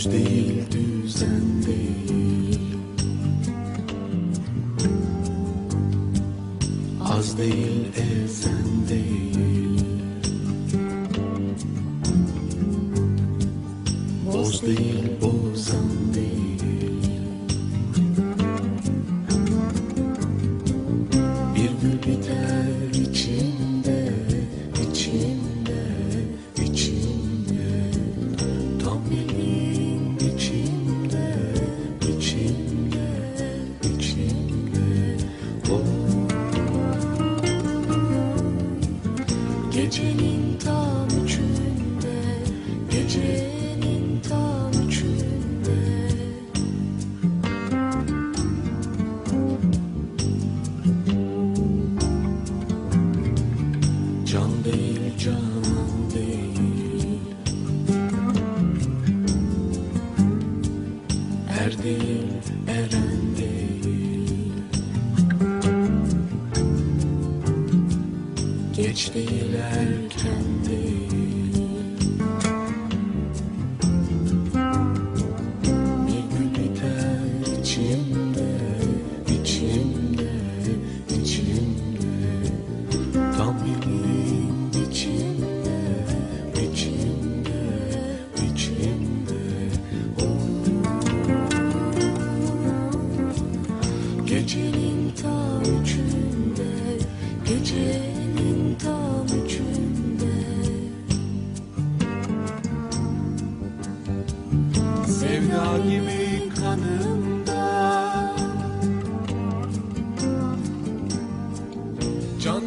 Düz değil düzen değil. Az değil ezen değil. Boz değil bozan Gecenin tam üçünde, Geç değil erken değil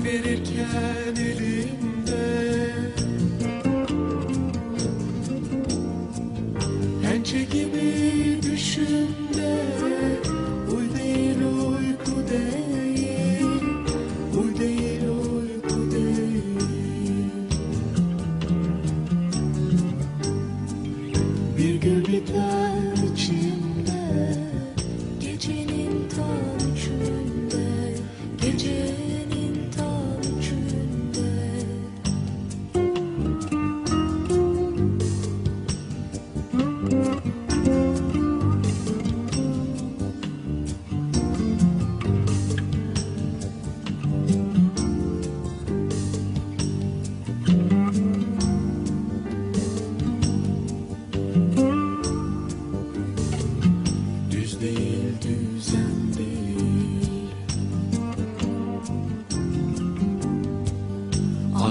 verirken elimde. Pençe gibi düşünde Uy değil uyku değil Uy değil uyku değil. Bir gül biter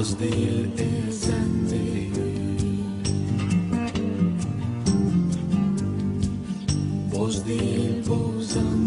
Az değil ezen değil Boz değil bozan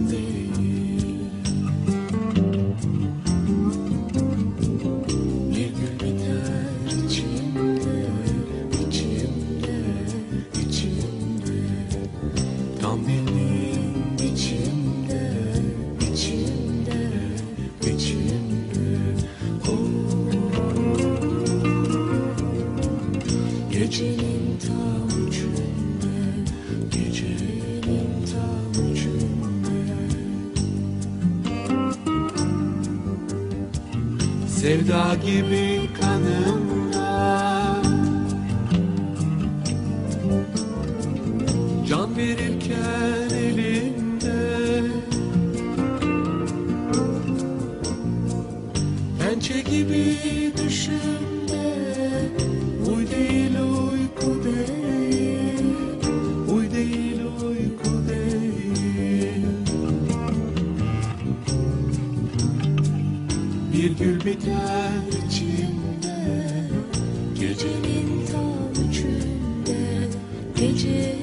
Sevda gibi kanımda. Can verirken elimde Pençe gibi düşünde biter içimde Gecenin tam üçünde Gecenin